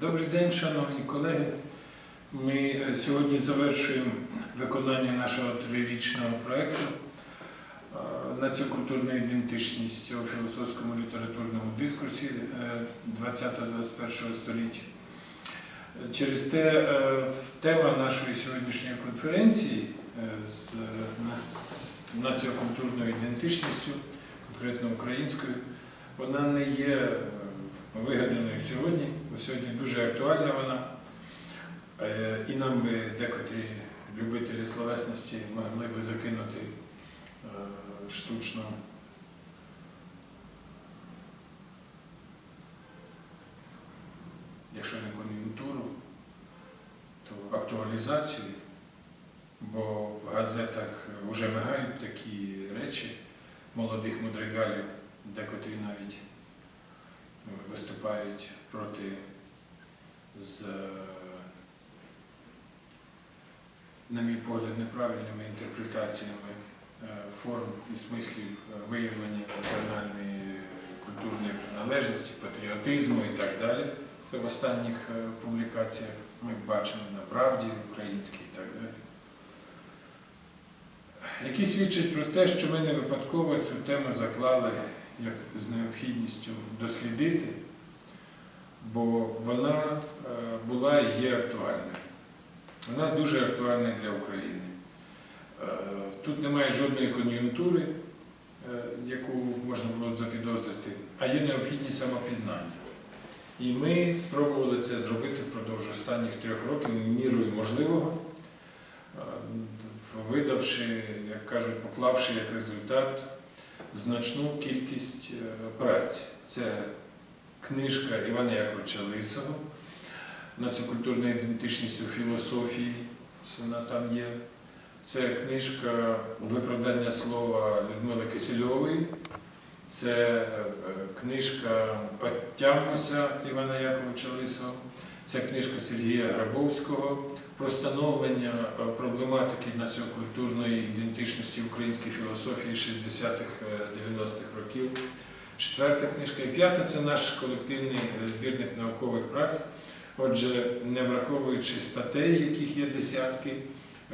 Добрий день, шановні колеги. Ми е, сьогодні завершуємо виконання нашого трирічного проєкту е, «Націокультурна ідентичність у філософському літературному дискурсі е, 20-21 століття. Через те е, тема нашої сьогоднішньої конференції е, з націокультурною ідентичністю, конкретно українською, вона не є вигаданою сьогодні, сьогодні дуже актуальна вона. Е, І нам би декотрі любителі словесності могли би закинути е, штучну якщо не кон'юнктуру, то актуалізацію, бо в газетах вже мигають такі речі молодих мудригалів, декотрі навіть виступають проти з, на мій погляд, неправильними інтерпретаціями е, форм і смислів е, виявлення національної культурної приналежності, патріотизму і так далі. Це в останніх е, публікаціях ми бачимо на правді українській і так далі. Які свідчать про те, що ми не випадково цю тему заклали як з необхідністю дослідити, бо вона е, була і є актуальною. Вона дуже актуальна для України. Е, Тут немає жодної кон'юнктури, е, яку можна було запідозрити, а є необхідність самопізнання. І ми спробували це зробити впродовж останніх трьох років мірою можливого, видавши, як кажуть, поклавши як результат значну кількість е, праць. Це книжка Івана Яковича Лисого, націокультурна ідентичність у філософії, вона там є. Це книжка Виправдання слова Людмили Кисельової. Це е, книжка Оттямося Івана Яковича Лисого. Це книжка Сергія Грабовського про становлення е, проблематики націокультурної ідентичності української філософії 60-х-90-х років. Четверта книжка. І п'ята це наш колективний е, збірник наукових праць. Отже, не враховуючи статей, яких є десятки,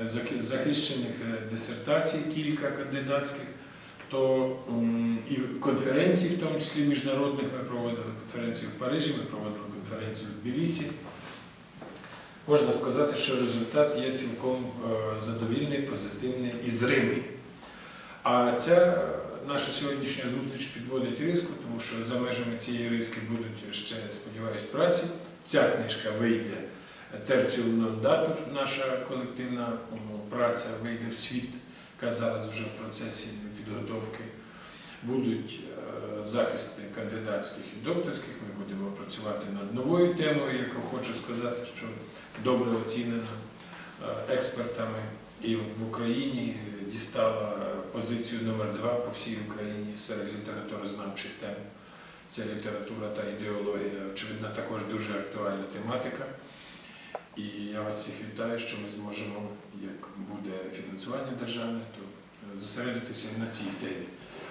е, захищених е, дисертацій, кілька кандидатських, то і конференцій, в тому числі міжнародних, ми проводили конференцію в Парижі, ми проводили конференцію в Тбілісі. Можна сказати, що результат є цілком е, задовільний, позитивний і зримий. А ця наша сьогоднішня зустріч підводить риску, тому що за межами цієї риски будуть ще, сподіваюсь, праці. Ця книжка вийде терціум нон датор, наша колективна праця вийде в світ, яка зараз вже в процесі підготовки. Будуть е, захисти кандидатських і докторських. Ми будемо працювати над новою темою, яку хочу сказати, що добре оцінена е, експертами і в Україні дістала е, позицію номер два по всій Україні серед літературознавчих тем. Це література та ідеологія. Очевидно, також дуже актуальна тематика. І я вас всіх вітаю, що ми зможемо, як буде фінансування державне, то е, зосередитися на цій темі.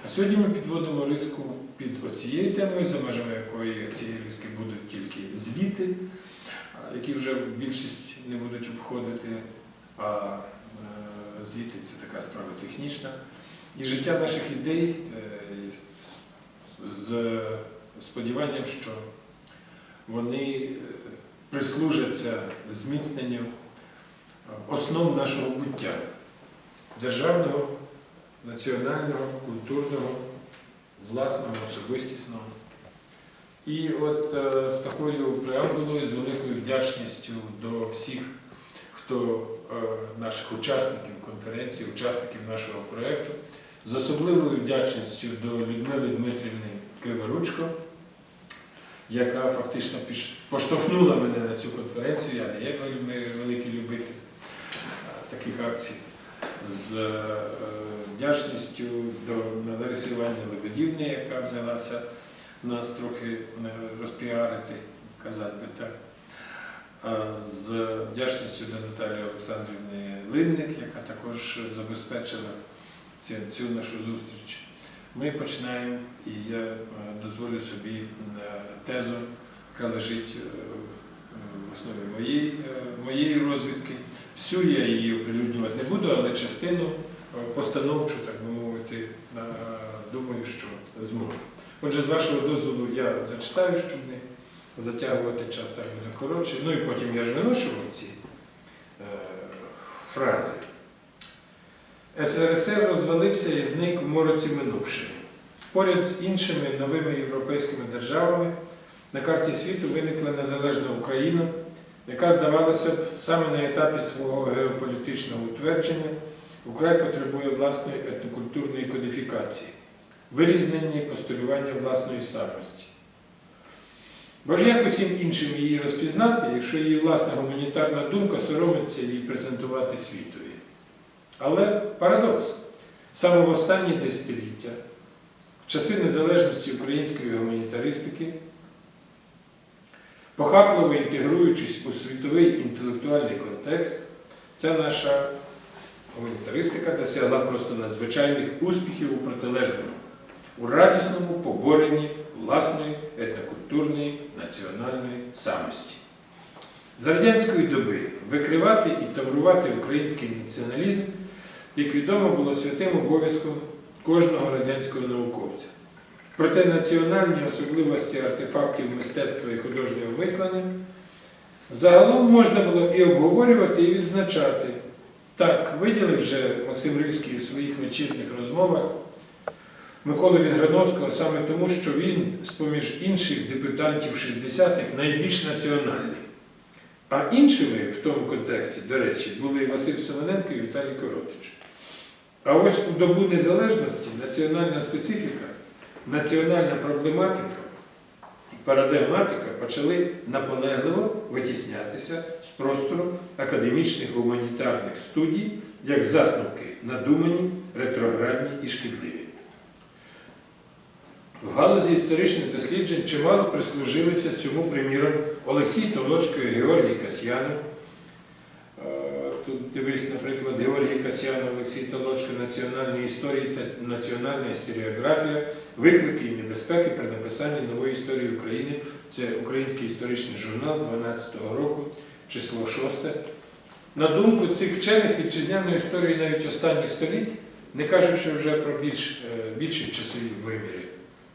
А сьогодні ми підводимо риску під оцією темою, за межами якої цієї риски будуть тільки звіти, які вже більшість не будуть обходити, а е, звіти це така справа технічна. І життя наших ідей е, з- сподіванням, що вони е, прислужаться зміцненню основ нашого буття державного, національного, культурного, власного, особистісного. І от е, з такою преамбулою, з великою вдячністю до всіх, хто е, наших учасників конференції, учасників нашого проєкту, з особливою вдячністю до Людмили Дмитрівни Криворучко, яка фактично поштовхнула мене на цю конференцію. Я не є великий любитель е, таких акцій. З вдячністю до Лариси Іванівни Лебедівни, яка взялася нас трохи е, розпіарити, сказати би так. З вдячністю до Наталії Олександрівни Линник, яка також забезпечила цю, цю нашу зустріч. Ми починаємо, і я е, дозволю собі е, тезу, яка лежить е, моєї розвідки. Всю я її оприлюднювати не буду, але частину постановчу, так би мовити, е, думаю, що зможу. Отже, з вашого дозволу я зачитаю, щоб не затягувати час, так буде коротше. Ну і потім я ж виношував ці е, фрази. СРСР розвалився і зник в мороці минувшини. Поряд з іншими новими європейськими державами на карті світу виникла незалежна Україна, яка, здавалося б, саме на етапі свого геополітичного утвердження украй потребує власної етнокультурної кодифікації, вирізнення і постулювання власної самості. Бо ж як усім іншим її розпізнати, якщо її власна гуманітарна думка соромиться її презентувати світові? Але парадокс. Саме в останні десятиліття, в часи незалежності української гуманітаристики, похапливо інтегруючись у світовий інтелектуальний контекст, ця наша гуманітаристика досягла просто надзвичайних успіхів у протилежному, у радісному поборенні власної етнокультурної національної самості. За радянської доби викривати і таврувати український націоналізм, як відомо, було святим обов'язком кожного радянського науковця. Проте національні особливості артефактів мистецтва і художнього мислення загалом можна було і обговорювати, і відзначати. Так, виділив вже Максим Рильський у своїх вечірніх розмовах Миколу Вінграновського саме тому, що він, з-поміж інших депутатів 60-х, найбільш національний. А іншими в тому контексті, до речі, були Василь Семененко і Віталій Коротич. А ось у добу незалежності національна специфіка, національна проблематика парадигматика почали наполегливо витіснятися з простору академічних гуманітарних студій як засновки надумані, ретроградні і шкідливі. В галузі історичних досліджень чимало прислужилися цьому приміром Олексій Толочко і Георгій Касьянов. Дивись, наприклад, Георгій Касьянов, Олексій Толочко, національні історії та національна історіографія, виклики і небезпеки при написанні нової історії України. Це Український історичний журнал 12-го року, число 6. На думку цих вчених вітчизняної історії навіть останніх століть, не кажучи вже про більш, е, більші часові виміри,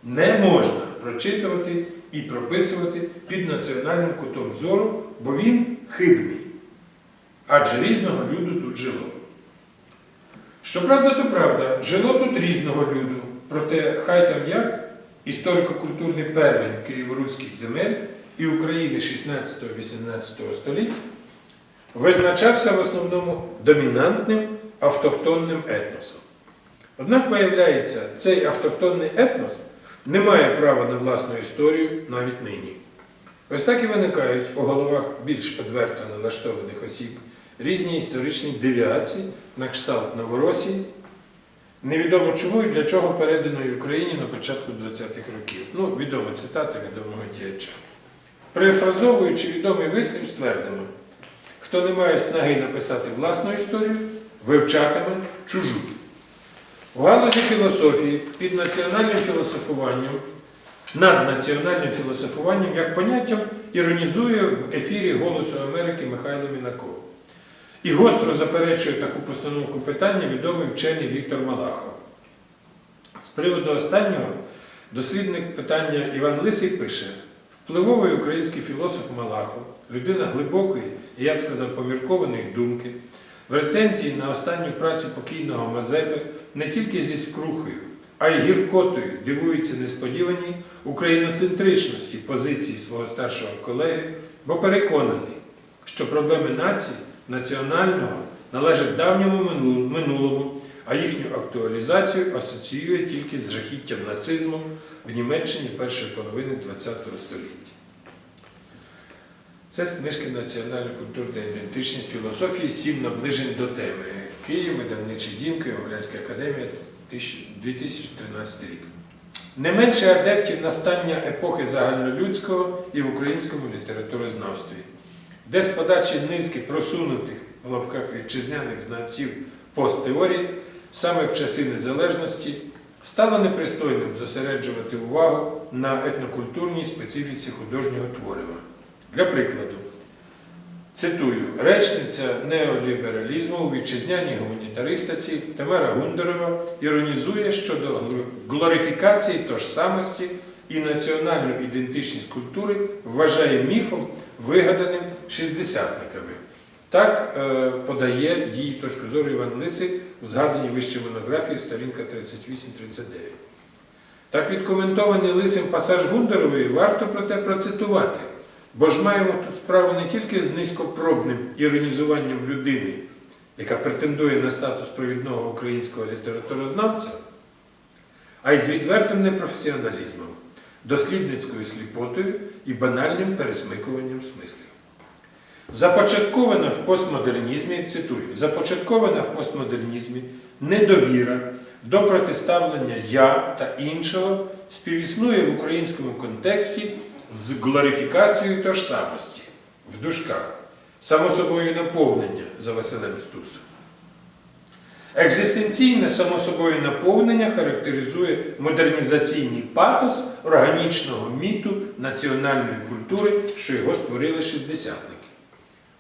не можна прочитувати і прописувати під національним кутом зору, бо він хибний. Адже різного люду тут жило. Щоправда, то правда, жило тут різного люду, проте хай там як історико-культурний первень києво-руських земель і України 16-18 століть визначався в основному домінантним автохтонним етносом. Однак, виявляється, цей автохтонний етнос не має права на власну історію навіть нині. Ось так і виникають у головах більш одверто налаштованих осіб різні історичні девіації на кшталт Новоросії, невідомо чому і для чого переданої Україні на початку 20-х років. Ну, відома цитата відомого діяча. Перефразовуючи відомий вислів, ствердимо, хто не має снаги написати власну історію, вивчатиме чужу. У галузі філософії під національним філософуванням, над національним філософуванням як поняттям іронізує в ефірі Голосу Америки Михайло Мінаков. І гостро заперечує таку постановку питання відомий вчений Віктор Малахов. З приводу останнього дослідник питання Іван Лисий пише: впливовий український філософ Малахов, людина глибокої і я б сказав поміркованої думки, в рецензії на останню працю покійного Мазепи не тільки зі скрухою, а й гіркотою дивується несподіваній україноцентричності позиції свого старшого колеги, бо переконаний, що проблеми нації національного належать давньому минулому- а їхню актуалізацію асоціює тільки з жахіттям нацизму в Німеччині першої половини ХХ століття. Це книжки Національна культурна ідентичність філософії сім наближень до теми. Київ, видавничий дім, Києво-Глянська академія, 2013 рік. Не менше адептів настання епохи загальнолюдського і в українському літературознавстві, де з подачі низки просунутих в лапках вітчизняних знавців посттеорії саме в часи незалежності стало непристойним зосереджувати увагу на етнокультурній специфіці художнього творива. Для прикладу, Цитую, речниця неолібералізму у вітчизняній гуманітаристиці Тамара Гундерова іронізує щодо гл- глорифікації тожсамості і національну ідентичність культури вважає міфом, вигаданим шістдесятниками. Так е, подає її точку зору Іван Лисий у згаданій вище монографії, сторінка 38-39. Так відкоментований лисим пасаж Гундерової варто проте процитувати, бо ж маємо тут справу не тільки з низькопробним іронізуванням людини, яка претендує на статус провідного українського літературознавця, а й з відвертим непрофесіоналізмом, дослідницькою сліпотою і банальним пересмикуванням смислів. Започаткована в постмодернізмі, цитую, започаткована в постмодернізмі недовіра до протиставлення я та іншого співіснує в українському контексті з глорифікацією тожсамості в дужках, само собою наповнення за Василем Стусом. Екзистенційне само собою наповнення характеризує модернізаційний патос органічного міту національної культури, що його створили шістдесятники.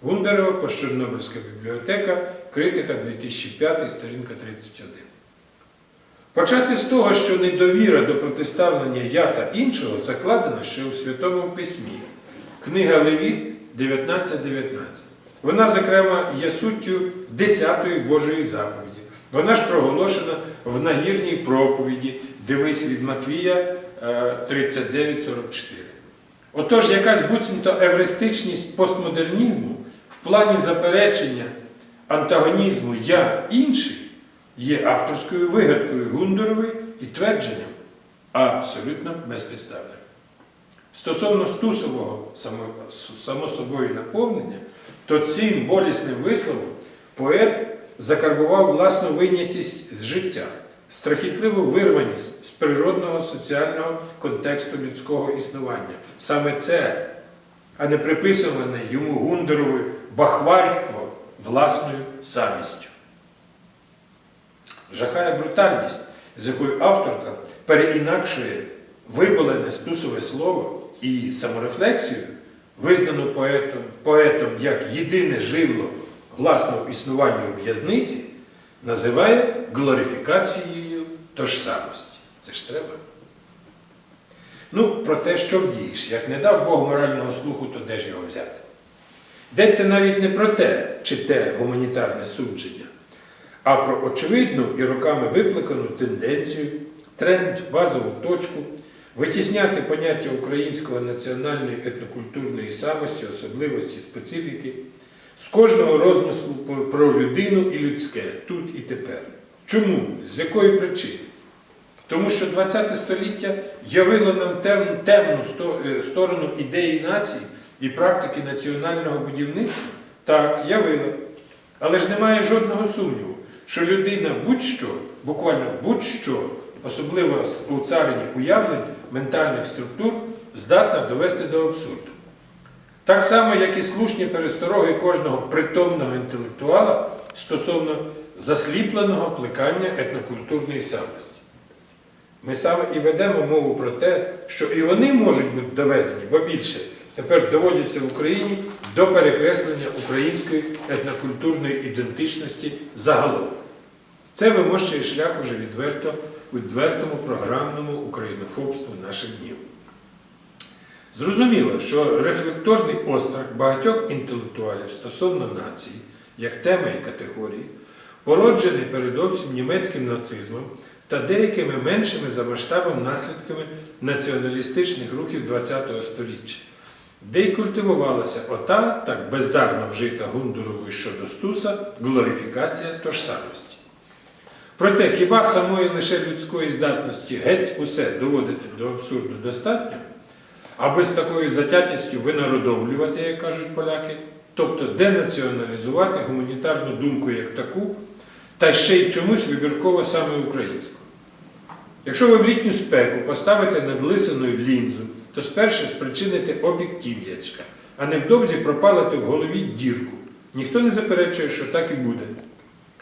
Гундарова, Пощернобильська бібліотека, критика 2005, сторінка 31. Почати з того, що недовіра до протиставлення я та іншого закладена ще у Святому Письмі. Книга Левіт 19.19. Вона, зокрема, є суттю 10-ї Божої заповіді. Вона ж проголошена в нагірній проповіді, дивись від Матвія е, 39.44. Отож, якась буцімто евристичність постмодернізму в плані заперечення антагонізму я інший є авторською вигадкою Гундерової і твердженням абсолютно безпідставним. Стосовно стусового само собою наповнення, то цим болісним висловом поет закарбував власну вийнятість з життя, страхітливу вирваність з природного соціального контексту людського існування. Саме це, а не приписуване йому Гундеровою бахвальство власною самістю. Жахає брутальність, з якою авторка переінакшує виболене стусове слово і саморефлексію, визнану поетом, поетом як єдине живло власного існування у в'язниці, називає глорифікацією тожсамості. Це ж треба. Ну, про те, що вдієш, як не дав Бог морального слуху, то де ж його взяти? Йдеться навіть не про те, чи те гуманітарне судження, а про очевидну і роками викликану тенденцію, тренд, базову точку, витісняти поняття українського національної етнокультурної самості, особливості, специфіки, з кожного розмислу про- людину і людське тут і тепер. Чому? З якої причини? Тому що ХХ століття явило нам тем- темну е, сторону ідеї нації і практики національного будівництва? Так, явило. Але ж немає жодного сумніву, що людина будь-що, буквально будь-що, особливо у царині уявлень ментальних структур, здатна довести до абсурду. Так само, як і слушні перестороги кожного притомного інтелектуала стосовно засліпленого плекання етнокультурної самості. Ми саме і ведемо мову про те, що і вони можуть бути доведені, бо більше тепер доводяться в Україні до перекреслення української етнокультурної ідентичності загалом. Це вимощує шлях уже відверто, відвертому програмному українофобству наших днів. Зрозуміло, що рефлекторний острах багатьох інтелектуалів стосовно нації, як теми і категорії, породжений передовсім німецьким нацизмом та деякими меншими за масштабом наслідками націоналістичних рухів ХХ століття, де й культивувалася ота, так бездарно вжита Гундуровою щодо Стуса, глорифікація тожсамості. Проте хіба самої лише людської здатності геть усе доводити до абсурду достатньо, аби з такою затятістю винародовлювати, як кажуть поляки, тобто денаціоналізувати гуманітарну думку як таку, та ще й чомусь вибірково саме українську. Якщо ви в літню спеку поставите над лисиною лінзу, то спершу спричините об'єктив'ячка, а невдовзі пропалите в голові дірку. Ніхто не заперечує, що так і буде.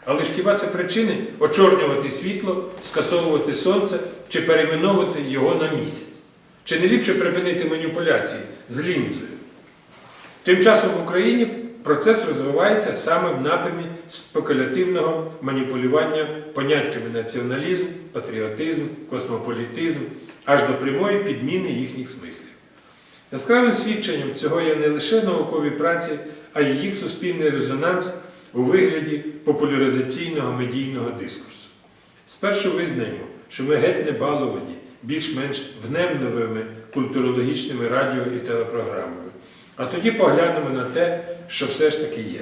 Але ж хіба це причини очорнювати світло, скасовувати сонце чи перейменовувати його на місяць? Чи не ліпше припинити маніпуляції з лінзою? Тим часом в Україні процес розвивається саме в напрямі спекулятивного маніпулювання поняттями націоналізм, патріотизм, космополітизм, аж до прямої підміни їхніх смислів. Яскравим свідченням цього є не лише наукові праці, а й їх суспільний резонанс у вигляді популяризаційного медійного дискурсу. Спершу визнаємо, що ми геть не баловані більш-менш внемливими культурологічними радіо і телепрограмами, а тоді поглянемо на те, що все ж таки є.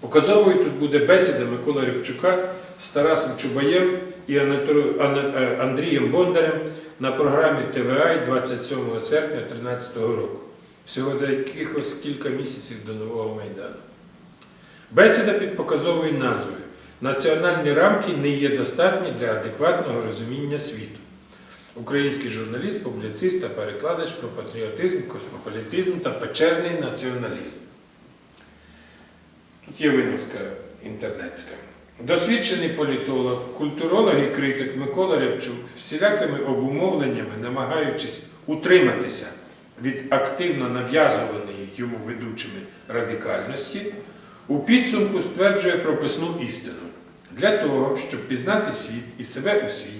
Показовою тут буде бесіда Миколи Рибчука з Тарасом Чубаєм і е, Андрієм Бондарем на програмі ТВА 27 серпня 2013 року, всього за якихось кілька місяців до Нового Майдану. Бесіда під показовою назвою Національні рамки не є достатні для адекватного розуміння світу. Український журналіст, публіцист та перекладач про патріотизм, космополітизм та печерний націоналізм. Тут є виноска інтернетська. Досвідчений політолог, культуролог і критик Микола Рябчук всілякими обумовленнями, намагаючись утриматися від активно нав'язуваної йому ведучими радикальності, у підсумку стверджує прописну істину. Для того, щоб пізнати світ і себе у світі,